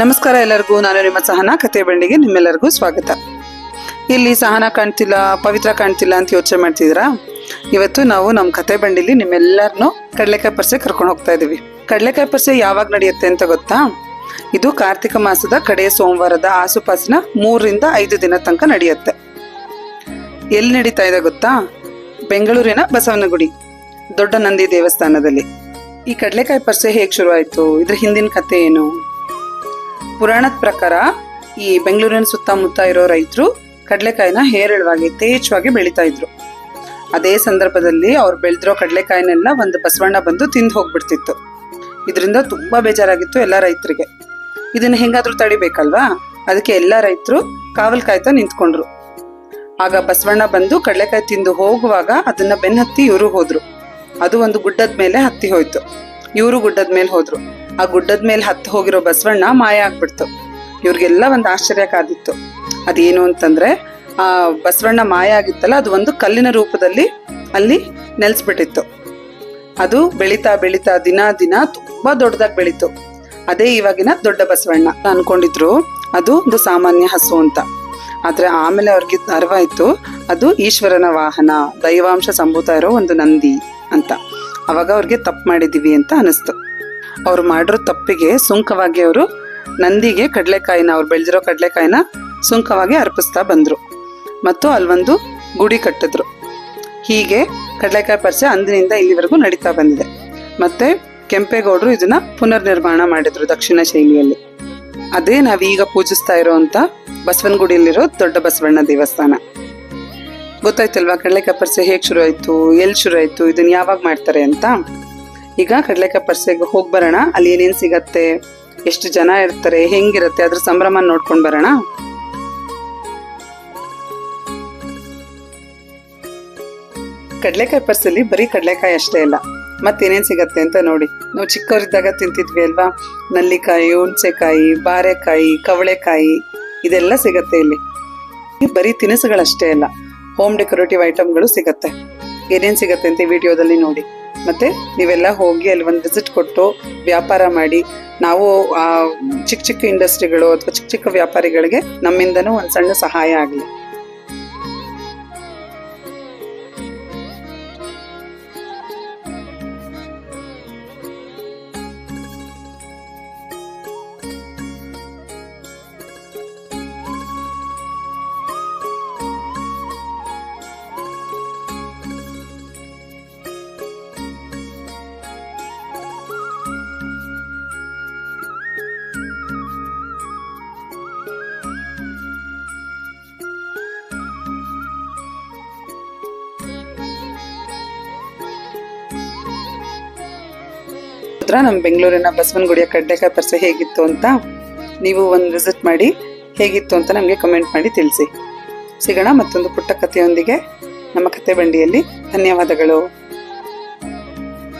ನಮಸ್ಕಾರ ಎಲ್ಲರಿಗೂ, ನಾನು ನಿಮ್ಮ ಸಹನ ಕತೆ ಬಂಡಿಗೆ ನಿಮ್ಮೆಲ್ಲರಿಗೂ ಸ್ವಾಗತ. ಇಲ್ಲಿ ಸಹನ ಕಾಣ್ತಿಲ್ಲ, ಪವಿತ್ರ ಕಾಣ್ತಿಲ್ಲ ಅಂತ ಯೋಚನೆ ಮಾಡ್ತಿದ್ದೀರಾ? ಇವತ್ತು ನಾವು ನಮ್ಮ ಕತೆ ಬಂಡಿಲಿ ನಿಮ್ಮೆಲ್ಲರನ್ನೂ ಕಡಲೆಕಾಯಿ ಪರ್ಸೆ ಕರ್ಕೊಂಡು ಹೋಗ್ತಾ ಇದೀವಿ ಕಡಲೆಕಾಯಿ ಪರಿಸೆ ಯಾವಾಗ ನಡೆಯುತ್ತೆ ಅಂತ ಗೊತ್ತಾ? ಇದು ಕಾರ್ತಿಕ ಮಾಸದ ಕಡೆಯ ಸೋಮವಾರದ ಆಸುಪಾಸಿನ ಮೂರರಿಂದ ಐದು ದಿನ ತನಕ ನಡೆಯುತ್ತೆ. ಎಲ್ಲಿ ನಡೀತಾ ಇದೆ ಗೊತ್ತಾ? ಬೆಂಗಳೂರಿನ ಬಸವನಗುಡಿ, ದೊಡ್ಡ ನಂದಿ ದೇವಸ್ಥಾನದಲ್ಲಿ. ಈ ಕಡಲೆಕಾಯಿ ಪರಿಸೆ ಹೇಗೆ ಶುರುವಾಯಿತು? ಇದ್ರ ಹಿಂದಿನ ಕತೆ ಏನು? ಪುರಾಣದ ಪ್ರಕಾರ ಈ ಬೆಂಗಳೂರಿನ ಸುತ್ತಮುತ್ತ ಇರೋ ರೈತರು ಕಡಲೆಕಾಯಿನ ಹೇರಳವಾಗಿ ಯಥೇಚ್ಛವಾಗಿ ಬೆಳೀತಾ ಇದ್ರು. ಅದೇ ಸಂದರ್ಭದಲ್ಲಿ ಅವ್ರು ಬೆಳೆದಿರೋ ಕಡಲೆಕಾಯಿನೆಲ್ಲ ಒಂದು ಬಸವಣ್ಣ ಬಂದು ತಿಂದು ಹೋಗ್ಬಿಡ್ತಿತ್ತು. ಇದರಿಂದ ತುಂಬಾ ಬೇಜಾರಾಗಿತ್ತು ಎಲ್ಲ ರೈತರಿಗೆ. ಇದನ್ನ ಹೆಂಗಾದ್ರೂ ತಡಿಬೇಕಲ್ವಾ? ಅದಕ್ಕೆ ಎಲ್ಲ ರೈತರು ಕಾವಲ್ ಕಾಯ್ತಾ ನಿಂತ್ಕೊಂಡ್ರು. ಆಗ ಬಸವಣ್ಣ ಬಂದು ಕಡಲೆಕಾಯಿ ತಿಂದು ಹೋಗುವಾಗ ಅದನ್ನ ಬೆನ್ನತ್ತಿ ಇವರು ಹೋದ್ರು. ಅದು ಒಂದು ಗುಡ್ಡದ ಮೇಲೆ ಹತ್ತಿ ಹೋಯ್ತು. ಇವರು ಗುಡ್ಡದ ಮೇಲೆ ಹೋದ್ರು. ಆ ಗುಡ್ಡದ ಮೇಲೆ ಹತ್ತು ಹೋಗಿರೋ ಬಸವಣ್ಣ ಮಾಯ ಆಗ್ಬಿಡ್ತು. ಇವ್ರಿಗೆಲ್ಲ ಒಂದು ಆಶ್ಚರ್ಯ ಕಾದಿತ್ತು. ಅದೇನು ಅಂತಂದ್ರೆ, ಆ ಬಸವಣ್ಣ ಮಾಯ ಆಗಿತ್ತಲ್ಲ, ಅದು ಒಂದು ಕಲ್ಲಿನ ರೂಪದಲ್ಲಿ ಅಲ್ಲಿ ನೆಲೆಸ್ಬಿಟ್ಟಿತ್ತು. ಅದು ಬೆಳೀತಾ ಬೆಳೀತಾ ದಿನ ದಿನ ತುಂಬಾ ದೊಡ್ಡದಾಗಿ ಬೆಳೀತು. ಅದೇ ಇವಾಗಿನ ದೊಡ್ಡ ಬಸವಣ್ಣ ಅನ್ಕೊಂಡಿದ್ರು, ಅದು ಒಂದು ಸಾಮಾನ್ಯ ಹಸು ಅಂತ. ಆದ್ರೆ ಆಮೇಲೆ ಅವ್ರಿಗೆ ಅರಿವಾಯ್ತು, ಅದು ಈಶ್ವರನ ವಾಹನ, ದೈವಾಂಶ ಸಂಭೂತ ಇರೋ ಒಂದು ನಂದಿ ಅಂತ. ಅವಾಗ ಅವ್ರಿಗೆ ತಪ್ಪು ಮಾಡಿದ್ದೀವಿ ಅಂತ ಅನಿಸ್ತು ಅವ್ರು ಮಾಡಿರೋ ತಪ್ಪಿಗೆ ಸುಂಕವಾಗಿ ಅವರು ನಂದಿಗೆ ಕಡಲೆಕಾಯಿನ, ಅವ್ರು ಬೆಳೆದಿರೋ ಕಡಲೆಕಾಯಿನ ಸುಂಕವಾಗಿ ಅರ್ಪಿಸ್ತಾ ಬಂದರು. ಮತ್ತು ಅಲ್ಲೊಂದು ಗುಡಿ ಕಟ್ಟಿದ್ರು. ಹೀಗೆ ಕಡಲೆಕಾಯಿ ಪರಿಚಯ ಅಂದಿನಿಂದ ಇಲ್ಲಿವರೆಗೂ ನಡೀತಾ ಬಂದಿದೆ. ಮತ್ತೆ ಕೆಂಪೇಗೌಡರು ಇದನ್ನ ಪುನರ್ ನಿರ್ಮಾಣ ಮಾಡಿದ್ರು ದಕ್ಷಿಣ ಶೈಲಿಯಲ್ಲಿ. ಅದೇ ನಾವೀಗ ಪೂಜಿಸ್ತಾ ಇರೋವಂಥ ಬಸವನಗುಡಿಯಲ್ಲಿರೋ ದೊಡ್ಡ ಬಸವಣ್ಣ ದೇವಸ್ಥಾನ. ಗೊತ್ತಾಯ್ತಲ್ವಾ? ಕಡಲೆಕಾಯಿ ಪರಿಸೆ ಹೇಗೆ ಶುರು ಆಯಿತು? ಎಲ್ಲಿ ಶುರು ಆಯಿತು? ಇದನ್ನು ಯಾವಾಗ ಮಾಡ್ತಾರೆ ಅಂತ? ಈಗ ಕಡಲೆಕಾಯಿ ಪರಿಸೆಗೆ ಹೋಗಿ ಬರೋಣ. ಅಲ್ಲಿ ಏನೇನು ಸಿಗತ್ತೆ? ಎಷ್ಟು ಜನ ಇರ್ತಾರೆ? ಹೆಂಗಿರುತ್ತೆ? ಅದ್ರ ಸಂಭ್ರಮ ನೋಡ್ಕೊಂಡು ಬರೋಣ. ಕಡಲೆಕಾಯಿ ಪರ್ಸಲ್ಲಿ ಬರೀ ಕಡಲೆಕಾಯಿ ಅಷ್ಟೇ ಇಲ್ಲ ಮತ್ತೇನೇನು ಸಿಗತ್ತೆ ಅಂತ ನೋಡಿ. ನಾವು ಚಿಕ್ಕವರಿದ್ದಾಗ ತಿಂತಿದ್ವಿ ಅಲ್ವಾ? ನಲ್ಲಿಕಾಯಿ, ಹುಣಸೆಕಾಯಿ, ಬಾರೆಕಾಯಿ, ಕವಳೆಕಾಯಿ, ಇದೆಲ್ಲ ಸಿಗತ್ತೆ ಇಲ್ಲಿ ಬರೀ ತಿನಿಸುಗಳಷ್ಟೇ ಅಲ್ಲ. ಹೋಮ್ ಡೆಕೋರೇಟಿವ್ ಐಟಮ್ಗಳು ಸಿಗುತ್ತೆ. ಏನೇನು ಸಿಗುತ್ತೆ ಅಂತ ವಿಡಿಯೋದಲ್ಲಿ ನೋಡಿ. ಮತ್ತೆ ನೀವೆಲ್ಲ ಹೋಗಿ ಅಲ್ಲಿ ಒಂದು ವಿಸಿಟ್ ಕೊಟ್ಟು ವ್ಯಾಪಾರ ಮಾಡಿ, ನಾವು ಚಿಕ್ಕ ಚಿಕ್ಕ ಇಂಡಸ್ಟ್ರಿಗಳು ಅಥವಾ ಚಿಕ್ಕ ಚಿಕ್ಕ ವ್ಯಾಪಾರಿಗಳಿಗೆ ನಮ್ಮಿಂದನೂ ಒಂದು ಸಣ್ಣ ಸಹಾಯ ಆಗಲಿ. ಹತ್ರ ನಮ್ಮ ಬೆಂಗಳೂರಿನ ಬಸವನಗುಡಿಯ ಕಡ್ಲೆಕಾಯಿ ಪರ್ಸೆ ಹೇಗಿತ್ತು ಅಂತ ನೀವು ಒಂದು ವಿಸಿಟ್ ಮಾಡಿ ಹೇಗಿತ್ತು ಅಂತ ನಮಗೆ ಕಮೆಂಟ್ ಮಾಡಿ ತಿಳಿಸಿ. ಸಿಗೋಣ ಮತ್ತೊಂದು ಪುಟ್ಟ ಕಥೆಯೊಂದಿಗೆ. ನಮ್ಮ ಕತೆ ಬಂಡಿಯಲ್ಲಿ ಧನ್ಯವಾದಗಳು.